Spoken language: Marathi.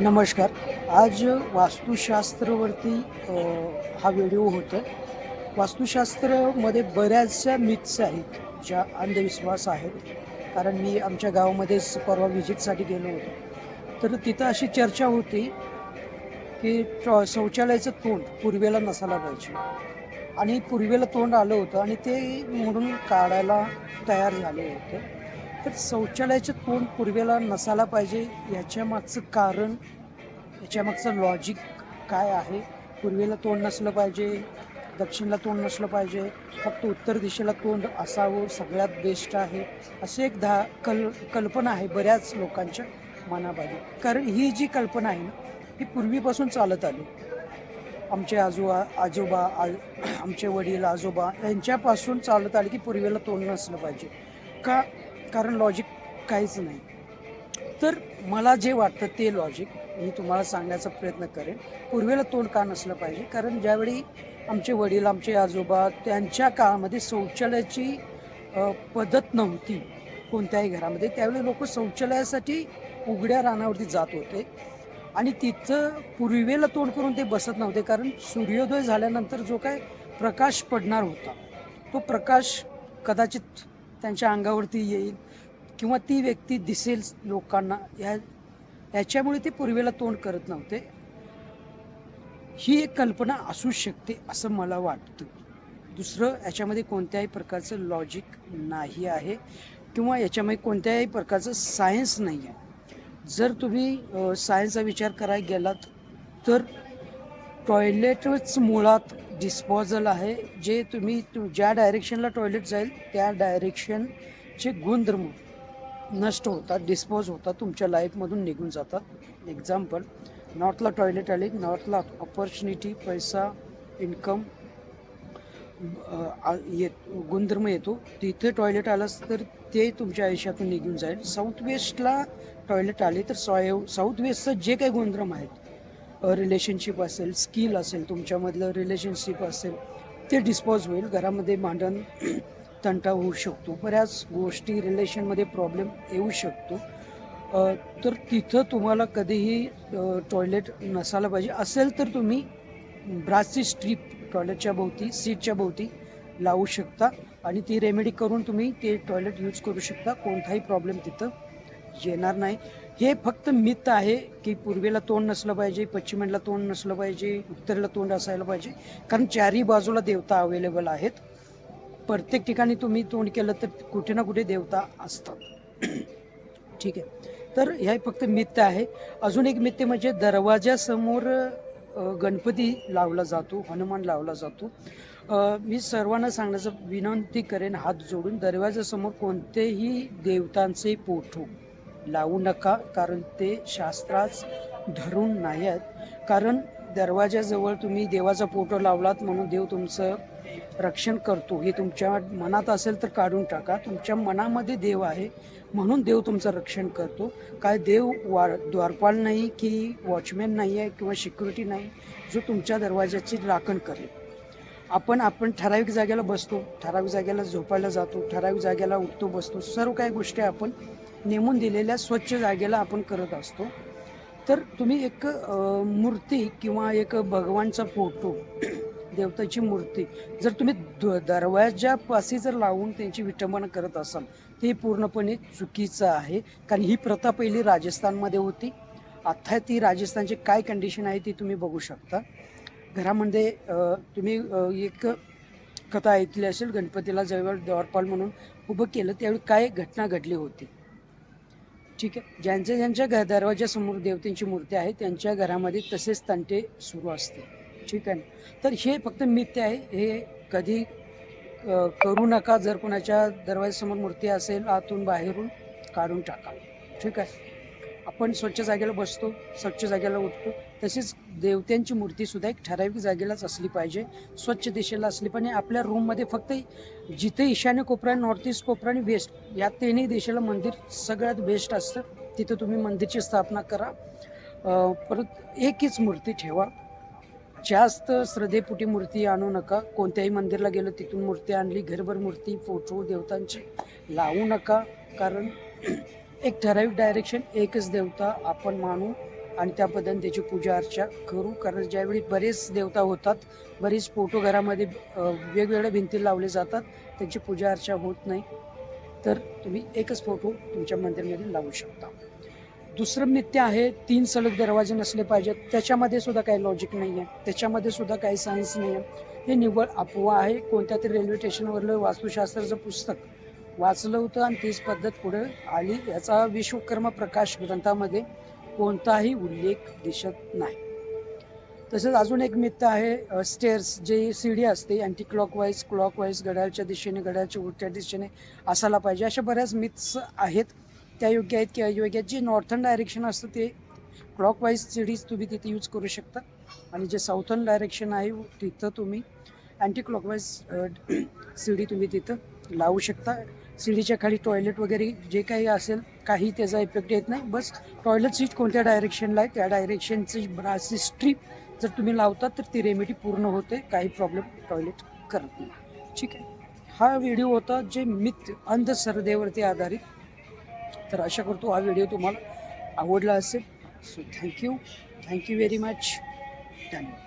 नमस्कार. आज वास्तुशास्त्रावरती हा व्हिडिओ होतो वास्तुशास्त्रामध्ये बऱ्याचशा मिथ्स आहेत ज्या अंधविश्वास आहेत. कारण मी आमच्या गावामध्येच परवा व्हिजिटसाठी गेलो होतो. तर तिथं अशी चर्चा होती की शौचालयाचं तोंड पूर्वेला नसायला पाहिजे. आणि पूर्वेला तोंड आलं होतं आणि ते म्हणून काढायला तयार झाले होते. तर शौचालयाचं तोंड पूर्वेला नसायला पाहिजे याच्या मागचं कारण याच्यामागचं लॉजिक काय आहे? पूर्वेला तोंड नसलं पाहिजे दक्षिणला तोंड नसलं पाहिजे फक्त उत्तर दिशेला तोंड असावं सगळ्यात बेस्ट आहे असे एक धा कल कल्पना आहे बऱ्याच लोकांच्या मनामध्ये. कारण ही जी कल्पना आहे ना ही पूर्वीपासून चालत आली. आमचे आजोबा आजोबा आ आमचे वडील आजोबा यांच्यापासून चालत आले की पूर्वेला तोंड नसलं पाहिजे. का कारण लॉजिक काहीच नाही. तर मला जे वाटतं ते लॉजिक मी तुम्हाला सांगण्याचा प्रयत्न करेन. पूर्वेला तोंड का नसलं पाहिजे? कारण ज्यावेळी आमचे वडील आमचे आजोबा त्यांच्या काळामध्ये शौचालयाची पद्धत नव्हती कोणत्याही घरामध्ये त्यावेळी लोक शौचालयासाठी उघड्या रानावरती जात होते. आणि तिथं पूर्वेला तोंड करून ते बसत नव्हते कारण सूर्योदय झाल्यानंतर जो काय प्रकाश पडणार होता तो प्रकाश कदाचित त्यांच्या अंगावरती येईल किंवा ती व्यक्ती दिसेल लोकांना या याच्यामुळे ते पूर्वेला तोंड करत नव्हते. ही एक कल्पना असू शकते असं मला वाटतं. दुसरं याच्यामध्ये कोणत्याही प्रकारचं लॉजिक नाही आहे किंवा याच्यामध्ये कोणत्याही प्रकारचं सायन्स नाही आहे. जर तुम्ही सायन्सचा विचार करायला गेलात तर टॉयलेटच मुळात डिस्पोजल आहे. जे तुम्ही तु- ज्या डायरेक्शनला टॉयलेट जाईल त्या डायरेक्शनचे गुणधर्म नष्ट होतात डिस्पोज होतात तुमच्या लाईफमधून निघून जातात. एक्झाम्पल नॉर्थला टॉयलेट आले नॉर्थला ऑपॉर्च्युनिटी पैसा इन्कम येत गुणधर्म येतो. तिथे टॉयलेट आलास तर ते तुमच्या आयुष्यातून निघून जाईल. साऊथ वेस्टला टॉयलेट आले तर सॉय साऊथ वेस्टचं जे काही गुणधर्म आहेत रिलेशनशिप असेल स्किल असेल तुमच्यामधलं रिलेशनशिप असेल ते डिस्पॉज होईल. घरामध्ये मांडण तंटा होऊ शकतो. बऱ्याच गोष्टी रिलेशनमध्ये प्रॉब्लेम येऊ शकतो. तर तिथं तुम्हाला कधीही टॉयलेट नसायला पाहिजे. असेल तर तुम्ही ब्रासची स्ट्रीप टॉयलेटच्या भोवती सीटच्या भोवती लावू शकता आणि ती रेमेडी करून तुम्ही ते टॉयलेट यूज करू शकता. कोणताही प्रॉब्लेम तिथं येणार नाही. हे फक्त मिथ आहे की पूर्वेला तोंड नसलं पाहिजे पश्चिमेला तोंड नसलं पाहिजे उत्तरेला तोंड असायला पाहिजे. कारण चारही बाजूला देवता अवेलेबल आहेत. प्रत्येक ठिकाणी तुम्ही तोंड केलं तर कुठे ना कुठे देवता असतात. ठीक आहे. तर हे फक्त मिथ्य आहे. अजून एक मिथ्य म्हणजे दरवाजासमोर गणपती लावला जातो हनुमान लावला जातो. मी सर्वांना सांगण्याचं विनंती करेन हात जोडून दरवाजासमोर कोणतेही देवतांचे पोठू लावू नका कारण ते शास्त्रास धरून नाही आहेत कारण दरवाजाजवळ तुम्ही देवाचा फोटो लावलात म्हणून देव तुमचं रक्षण करतो. हे तुमच्या मनात असेल तर काढून टाका. तुमच्या मनामध्ये देव आहे म्हणून देव तुमचं रक्षण करतो. काय देव वा द्वारपाल नाही की वॉचमॅन नाही आहे किंवा सिक्युरिटी नाही जो तुमच्या दरवाजाची राखण करेल. आपण आपण ठराविक जागेला बसतो ठराविक जागेला झोपायला जातो ठराविक जागेला उठतो बसतो. सर्व काही गोष्टी आपण नेमून दिलेल्या स्वच्छ जागेला आपण करत असतो. तर तुम्ही एक मूर्ती किंवा एक भगवानचा फोटो देवताची मूर्ती जर तुम्ही द- दरवाजापाशी जर लावून त्यांची विटंबना करत असाल ते पूर्णपणे चुकीचं आहे. कारण ही प्रथा पहिली राजस्थानमध्ये होती. आता ती राजस्थानची काय कंडिशन आहे ती तुम्ही बघू शकता. घरामध्ये तुम्ही एक कथा ऐकली असेल गणपतीला जवळ द्वारपाल म्हणून उभं केलं त्यावेळी काय घटना घडली होती? ठीक आहे. ज्यांच्या ज्यांच्या घर दरवाजासमोर देवतेंची मूर्ती आहे त्यांच्या घरामध्ये तसेच तंटे सुरू असते ठीक आहे ना? तर हे फक्त मिथ्य आहे. हे कधी करू नका. जर कोणाच्या दरवाजासमोर मूर्ती असेल आतून बाहेरून काढून टाका. ठीक आहे? आपण स्वच्छ जागेला बसतो स्वच्छ जागेला उठतो. तसेच देवत्यांची मूर्तीसुद्धा एक ठराविक जागेलाच असली पाहिजे स्वच्छ दिशेला असली पाहिजे. आपल्या रूममध्ये फक्त जिथे ईशान्य कोपरा नॉर्थ ईस्ट कोपरा आणि वेस्ट या तिन्ही दिशेला मंदिर सगळ्यात बेस्ट असतं. तिथं तुम्ही मंदिरची स्थापना करा. परत एकच मूर्ती ठेवा. जास्त श्रद्धेपुटी मूर्ती आणू नका. कोणत्याही मंदिरला गेलो तिथून मूर्ती आणली घरभर मूर्ती फोटो देवतांची लावू नका. कारण एक ठराविक डायरेक्शन एकच देवता आपण मानू. आणि त्या पद्धतीने त्याची पूजा अर्चा करू. कारण ज्यावेळी बरेच देवता होतात बरेच फोटो घरामध्ये वेगवेगळ्या भिंती लावले जातात त्यांची पूजा अर्चा होत नाही. तर तुम्ही एकच फोटो तुमच्या मंदिरमध्ये लावू शकता. दुसरं नित्य आहे तीन सलग दरवाजे नसले पाहिजेत. त्याच्यामध्ये सुद्धा काही लॉजिक नाही आहे त्याच्यामध्ये सुद्धा काही सायन्स नाही आहे हे निव्वळ अफवा आहे. कोणत्या तरी रेल्वे स्टेशनवरलं वास्तुशास्त्राचं पुस्तक वाचलं होतं आणि तीच पद्धत पुढे आली. याचा विश्वकर्मा प्रकाश ग्रंथामध्ये कोणताही उल्लेख दिसत नाही. तसंच अजून एक मित्त आहे स्टेअर्स जे सीडी असते अँटी क्लॉकवाईज क्लॉकवाईज घड्याळच्या दिशेने घड्याळच्या उलट्या दिशेने असायला पाहिजे. अशा बऱ्याच मिथ्स आहेत. त्या योग्य आहेत की अयोग्य आहेत. जे नॉर्थन डायरेक्शन असतं ते क्लॉकवाईज सीडीज तुम्ही तिथे यूज करू शकता. आणि जे साऊथर्न डायरेक्शन आहे तिथं तुम्ही अँटी क्लॉकवाईज सीडी तुम्ही तिथं लावू शकता. सीडीच्या खाली टॉयलेट वगैरे जे काही असेल काही त्याचा इफेक्ट येत नाही. बस टॉयलेट सीट कोणत्या डायरेक्शनला आहे त्या डायरेक्शनची ब्रासची स्ट्रीप जर तुम्ही लावतात तर ती रेमेडी पूर्ण होते काही प्रॉब्लेम टॉयलेट करत नाही. ठीक आहे. हा व्हिडिओ होता जे मिथ अंधश्रद्धेवरती आधारित. तर आशा करतो हा व्हिडिओ तुम्हाला आवडला असेल. So thank you thank you very much धन्यवाद.